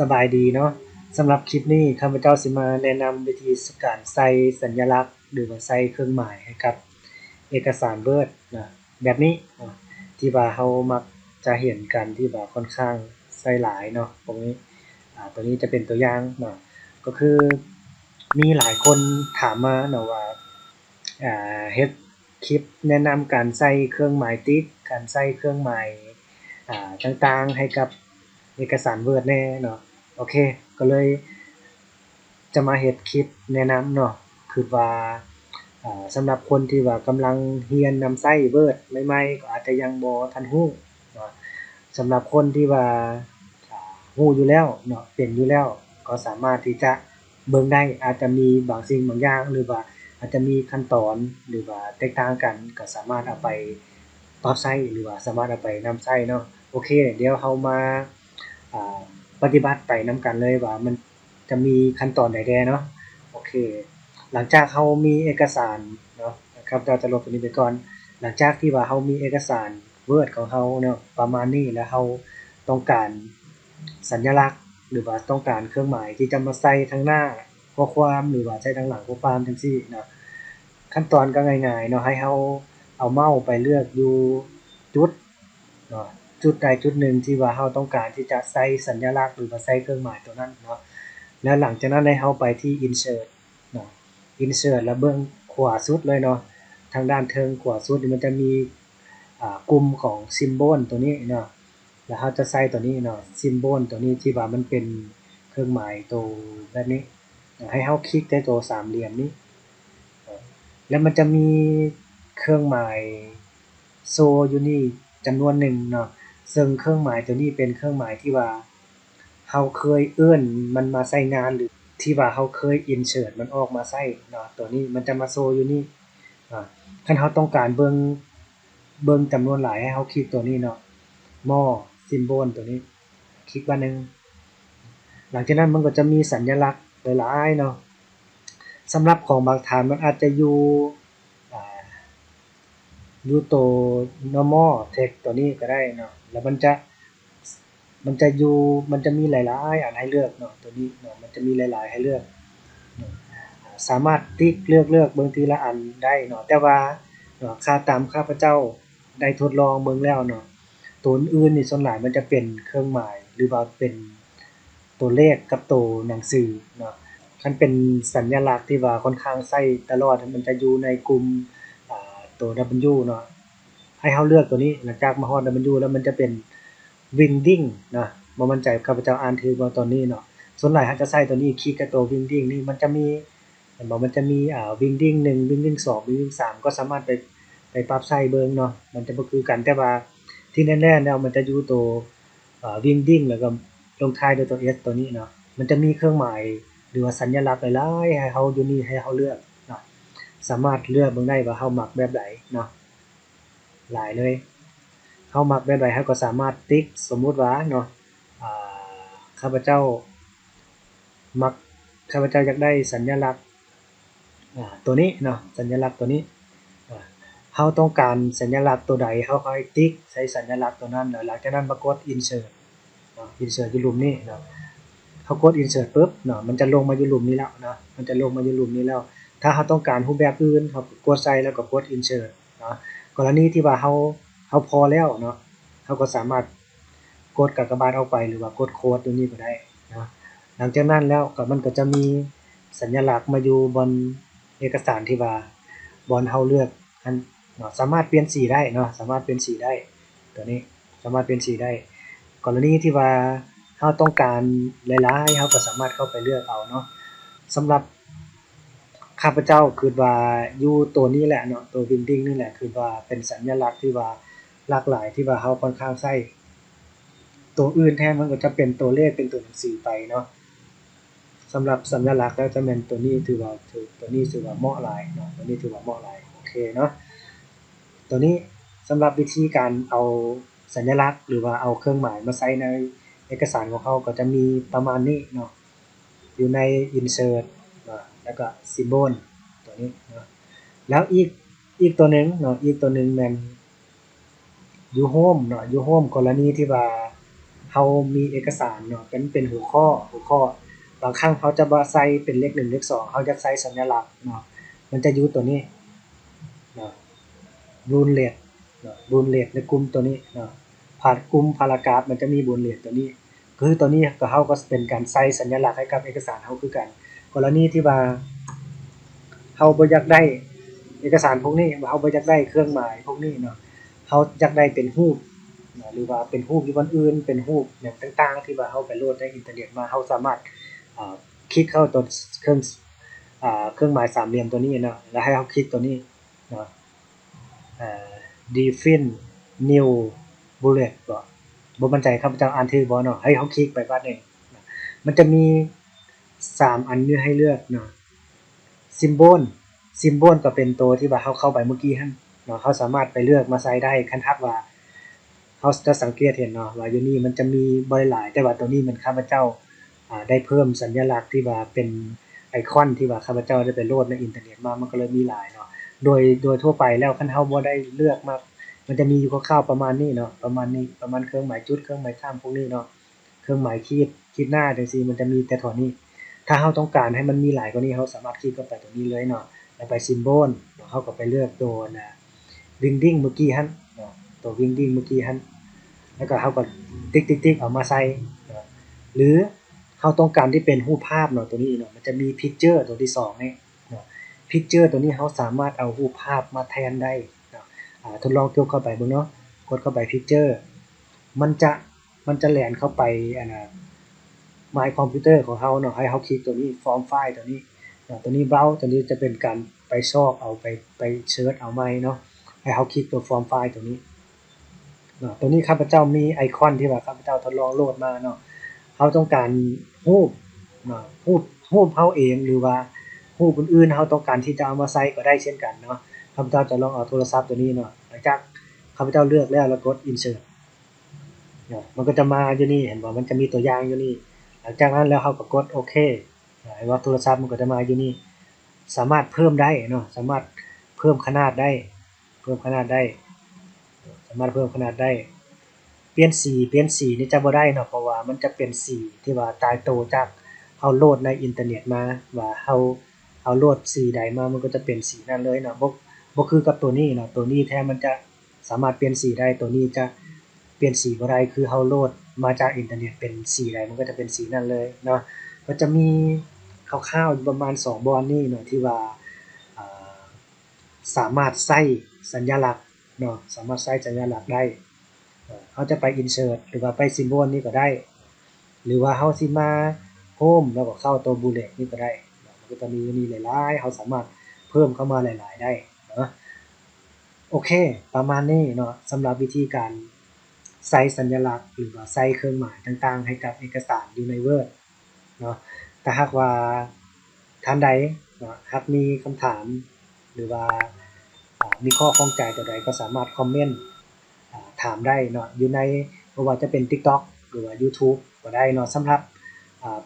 สบายดีเนาะสำหรับคลิปนี้ข้าพเจ้าสิมาแนะนำวิธีการใส่สัญลักษณ์ หรือว่าใส่เครื่องหมายให้กับเอกสาร Word นะแบบนี้ที่ว่าเรามักจะเห็นกันที่ว่าค่อนข้างใส่หลายเนาะตรงนี้อ่าตัวนี้จะเป็นตัวอย่างเนาะก็คือมีหลายคนถามมาเนาะว่าอ่าเฮ็ดคลิปแนะนำการใส่เครื่องหมายติ๊กการใส่เครื่องหมายอ่าต่างๆให้กับเอกสาร Word แน่เนาะ โอเค ก็เลยจะมาเฮ็ดคลิปแนะนำเนาะคือว่าสำหรับคนที่ว่ากำลังเรียนนำใช้ Word ใหม่ๆก็อาจจะยังบ่ทันรู้เนาะสำหรับคนที่ว่าอ่ารู้อยู่แล้วเนาะเป็นอยู่แล้ว ก็สามารถที่จะเบิ่งได้อาจจะมีบางสิ่งบางอย่าง หรือว่าอาจจะมีขั้นตอนหรือว่าแตกต่างกัน ก็สามารถเอาไปปรับใช้หรือว่าสามารถเอาไปนำใช้เนาะโอเค เดี๋ยวเรามาา ปฏิบัติไปนำกันเลยว่า มันจะมีขั้นตอนใดแน่เนาะโอเค หลังจากเรามีเอกสารเนาะนะครับเราจะลบตัวนี้ไปก่อน หลังจากที่ว่าเรามีเอกสาร Word ของเราเนาะประมาณนี้แล้วเราต้องการสัญลักษณ์หรือว่าต้องการเครื่องหมายที่จะมาใส่ทางหน้าข้อความหรือว่าใส่ทางหลังข้อความจังซี่เนาะขั้นตอนก็ง่ายๆเนาะให้เราเอาเมาส์ไปเลือกอยู่จุดเนาะ จุดใดจุดหนึ่งที่ว่าเราต้องการที่จะใส่สัญลักษณ์หรือว่าใส่เครื่องหมายตัวนั้นเนาะแล้วหลังจากนั้นให้เราไปที่ insert เนาะ insert แล้วเบื้องขวาสุดเลยเนาะทางด้านเทิงขวาสุดมันจะมีกลุ่มของ symbol ตัวนี้เนาะแล้วเราจะใส่ตัวนี้เนาะ symbol ตัวนี้ที่ว่ามันเป็นเครื่องหมายตัวแบบนี้ ให้เราคลิกที่ตัวสามเหลี่ยมนี้แล้วมันจะมีเครื่องหมายโซอยู่นี่จำนวนหนึ่งเนาะ ซึ่งเครื่องหมายตัวนี้เป็นเครื่องหมายที่ว่าเราเคยเอื้อนมันมาใช้งานหรือที่ว่าเราเคย insert มันออกมาใช้เนาะตัวนี้มันจะมาโชว์อยู่นี่อ่าคันเราต้องการเบิ่งเบิ่งจำนวนหลายให้เราคลิกตัวนี้เนาะ more symbol ตัวนี้ คลิกว่าหนึงหลังจากนั้นมันก็จะมีสัญลักษณ์หลายๆเนาะสำหรับของบางฐานมันอาจจะอยู่ อยู่ตัว normal text ตัวนี้ก็ได้เนาะแล้วมันจะมันจะอยู่มันจะมีหลายๆ อันให้เลือกเนาะตัวนี้เนาะมันจะมีหลาย ๆ ให้เลือก สามารถติ๊กเลือกเลือกเบิ่งทีละอันได้เนาะแต่ว่าเนาะค่าตามข้าพเจ้าได้ทดลองเบิ่งแล้วเนาะตัวอื่นนี่ส่วนหลายมันจะเป็นเครื่องหมายหรือว่าเป็นตัวเลขกับตัวหนังสือเนาะคันเป็นสัญลักษณ์ที่ว่าค่อนข้างใช้ตลอดมันจะอยู่ในกลุ่ม ตัว W เนาะให้เราเลือกตัวนี้หลังจากมาฮอด W แล้วมันจะเป็น winding นะบ่มั่นใจข้าพเจ้าอ่านถูกบ่ตอนนี้เนาะส่วนหลายเขาจะใช้ตัวนี้คลิกกับตัว winding นี่มันจะมีเห็นบ่มันจะมีอ่า wingding 1 wingding 2 wingding 3ก็สามารถไปไปปรับใช้เบิ่งเนาะมันจะบ่คือกันแต่ว่าที่แน่ๆแล้วมันจะอยู่ตัวอ่า wingding แล้วก็ลงท้ายด้วยตัว s ตัวนี้เนาะ มันจะมีเครื่องหมายหรือว่าสัญลักษณ์หลายๆให้เราอยู่นี่ให้เราเลือก สามารถเลือกเบิ่งได้ว่าเรามักแบบใดเนาะหลายเลยเฮามักแบบใดเฮาก็สามารถติ๊กสมมุติว่าเนาะอ่าข้าพเจ้ามักข้าพเจ้าอยากได้สัญลักษณ์ตัวนี้เนาะสัญลักษณ์ตัวนี้เฮาต้องการสัญลักษณ์ตัวใดเฮาค่อยติ๊กใส่สัญลักษณ์ตัวนั้นแล้วหลังจากนั้นมากด insert เนาะ insert อยู่หลุมนี้เนาะเฮากด insert ปึ๊บเนาะมันจะลงมาอยู่หลุมนี้แล้วเนาะมันจะลงมาอยู่หลุมนี้แล้ว ถ้าเฮาต้องการรูปแบบอื่นเฮาก็กดใส่แล้วก็กด insert เนาะกรณีที่ว่าเฮาเฮาพอแล้วเนาะเขาก็สามารถกดกากบาทออกไปหรือว่ากดโค้ดตัวนี้ก็ได้เนาะหลังจากนั้นแล้วก็มันก็จะมีสัญลักษณ์มาอยู่บนเอกสารที่ว่าบอนเฮาเลือกอันเนาะสามารถเปลี่ยนสีได้เนาะสามารถเปลี่ยนสีได้ตัวนี้สามารถเปลี่ยนสีได้ กรณีที่ว่าเฮาต้องการหลายๆเฮาก็สามารถเข้าไปเลือกเอาเนาะสำหรับ ข้าพเจ้าคือว่าอยู่ตัวนี้แหละเนาะตัว Winding นี่แหละคือว่าเป็นสัญลักษณ์ที่ว่าหลากหลายที่ว่าเฮาค่อนข้างใช้ตัวอื่นแทนมันก็จะเป็นตัวเลขเป็นตัวหนังสือไปเนาะสำหรับสัญลักษณ์แล้วจะเป็นตัวนี้ถือว่าถือตัวนี้ถือว่าเหมาะหลายเนาะตัวนี้ถือว่าเหมาะหลายโอเคเนาะตัวนี้สำหรับวิธีการเอาสัญลักษณ์ หรือว่าเอาเครื่องหมายมาใส่ในเอกสารของเขาก็จะมีประมาณนี้เนาะอยู่ใน insert แล้วก็ symbol ตัวนี้เนาะแล้วอีกอีกตัวหนึ่งเนาะอีกตัวหนึ่งแม่นยูโฮมเนาะยูโฮมกรณีที่ว่าเฮามีเอกสารเนาะเป็นเป็นหัวข้อหัวข้อบางครั้งเขาจะบ่ใส่เป็นเลข1เลข2เขาจะใส่สัญลักษณ์เนาะมันจะอยู่ตัวนี้เนาะรูนเลดเนาะรูนเลดในกลุ่มตัวนี้เนาะผ่านกลุ่มพารากราฟมันจะมีบูนเลดตัวนี้ คือตัวนี้ก็เฮาก็เป็นการใส่สัญลักษณ์ให้กับเอกสารเฮาคือกัน กรณีที่ว่าเฮาบ่อยากได้เอกสารพวกนี้เฮาบ่อยากได้เครื่องหมายพวกนี้เนาะเฮาอยากได้เป็นรูปหรือว่าเป็นรูปอยู่บนอื่น เป็นรูปหยังต่างๆ ที่ว่าเฮาไปโหลดในอินเทอร์เน็ตมาเฮาสามารถคลิกเข้าตัวเครื่องเครื่องหมายสามเหลี่ยมตัวนี้เนาะแล้วให้เฮาคลิกตัวนี้เนาะอ่า define new bullet บ่บ่มั่นใจข้าพเจ้าอ่านถูกบ่เนาะให้เฮาคลิกไปบัดนี้มันจะมี 3อันนี้ให้เลือกเนาะ symbol symbol ก็เป็นตัวที่ว่าเฮาเข้าไปเมื่อกี้หั่นเนาะเฮาสามารถไปเลือกมาใส่ได้คันทักว่าเฮาจะสังเกตเห็นเนาะว่าอยู่นี่มันจะมีบ่หลาย แต่ว่าตัวนี้มันข้าพเจ้าได้เพิ่มสัญลักษณ์ที่ว่าเป็นไอคอนที่ว่าข้าพเจ้าได้ไปโหลดในอินเทอร์เน็ตมามันก็เลยมีหลายเนาะโดยโดยทั่วไปแล้วคันเฮาบ่ได้เลือกมามันจะมีอยู่คร่าวๆประมาณนี้เนาะประมาณนี้ประมาณเครื่องหมายจุดเครื่องหมายข้ามพวกนี้เนาะเครื่องหมายขีดขีดหน้าจังซี่มันจะมีแต่เท่านี้ ถ้าเฮาต้องการให้มันมีหลายกว่านี้เฮาสามารถคลิกเข้าไปตรงนี้เลยเนาะแล้วไป symbol เนาะเฮาก็ไปเลือกตัวนะ winding เมื่อกี้หั่นเนาะตัว winding เมื่อกี้หั่นแล้วก็เฮาก็ติ๊กๆๆเอามาใส่หรือเฮาต้องการที่เป็นรูปภาพเนาะตัวนี้เนาะมันจะมี picture ตัวที่สองนี่เนาะ picture ตัวนี้เฮาสามารถเอารูปภาพมาแทนได้เนาะทดลองกดเข้าไปบิ่งเนาะกดเข้าไป picture มันจะมันจะแลนเข้าไปอันน่ะ My Computer ของเฮาเนาะให้เฮาคลิกตัวนี้ Form File ตัวนี้เนาะตัวนี้ Browse ตัวนี้จะเป็นการไปซอกเอาไปไปเซิร์ชเอาใหม่เนาะให้เฮาคลิกตัว Form File ตัวนี้เนาะตัวนี้ข้าพเจ้ามีไอคอนที่ว่าข้าพเจ้าทดลองโหลดมาเนาะเฮาต้องการรูปเนาะรูปรูปเฮาเองหรือว่ารูปอื่นๆเฮาต้องการที่จะเอามาใส่ก็ได้เช่นกันเนาะข้าพเจ้าจะลองเอาโทรศัพท์ตัวนี้เนาะหลังจากข้าพเจ้าเลือกแล้วแล้วกด insert เนาะมันก็จะมาอยู่นี่เห็นบ่ามันจะมีตัวอย่างอยู่นี่ หลังจากนั้นแล้วเราก็กดโอเคเห็นว่าโทรศัพท์มันก็จะมาอยู่นี่ สามารถเพิ่มได้เนาะ สามารถเพิ่มขนาดได้ เพิ่มขนาดได้ สามารถเพิ่มขนาดได้ เปลี่ยนสี เปลี่ยนสีนี่จะบ่ได้เนาะ เพราะว่ามันจะเป็นสีที่ว่าตายโตจากเฮาโหลดในอินเทอร์เน็ตมา ว่าเฮาเฮาโหลดสีใดมา มันก็จะเป็นสีนั้นเลยเนาะบ่บ่คือกับตัวนี้เนาะ ตัวนี้แท้มันจะสามารถเปลี่ยนสีได้ ตัวนี้จะเปลี่ยนสีบ่ได้ คือเฮาโหลด มาจากอินเทอร์เน็ตเป็นสีใดมันก็จะเป็นสีนั้นเลยเนาะก็จะมีคร่าวๆประมาณ 2 บอนนี้เนาะที่ว่าาสามารถใส่สัญลักษณ์เนาะสามารถใส่สัญลักษณ์ได้เขาจะไป insert หรือว่าไป symbol นี่ก็ได้ หรือว่าเฮาสิมา home แล้วก็เข้าตัว bullet นี่ก็ได้มันก็จะมีนี่หลายๆเฮาสามารถเพิ่มเข้ามาหลาย ๆ ได้เนาะโอเค ประมาณนี้เนาะสำหรับวิธีการ ใส่สัญลักษณ์ หรือว่าใส่เครื่องหมายต่างๆ ให้กับเอกสารอยู่ใน Word เนาะถ้าหากว่าท่านใดเนาะหากมีคำถาม หรือว่ามีข้อข้องใจตัวใดก็สามารถคอมเมนต์ถามได้เนาะอยู่ในบ่ว่าจะเป็น TikTok หรือว่า YouTube ก็ได้เนาะสำหรับ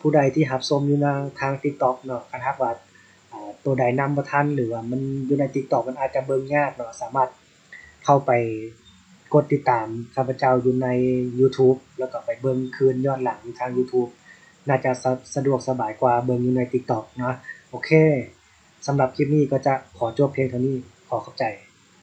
ผู้ใดที่รับชมอยู่ทางทาง TikTok เนาะคันหากว่าตัวใดนำบ่ทันหรือว่ามันอยู่ใน TikTok มันอาจจะเบิ่งยากเนาะสามารถเข้าไป กดติดตามข้าพเจ้าอยู่ใน YouTube แล้วก็ไปเบิ่งคืนย้อนหลังทาง YouTube น่าจะสะสะดวกสบายกว่าเบิ่งอยู่ใน TikTok เนาะ โอเค สำหรับคลิปนี้ก็จะขอจบเพียงเท่านี้ ขอขอบใจ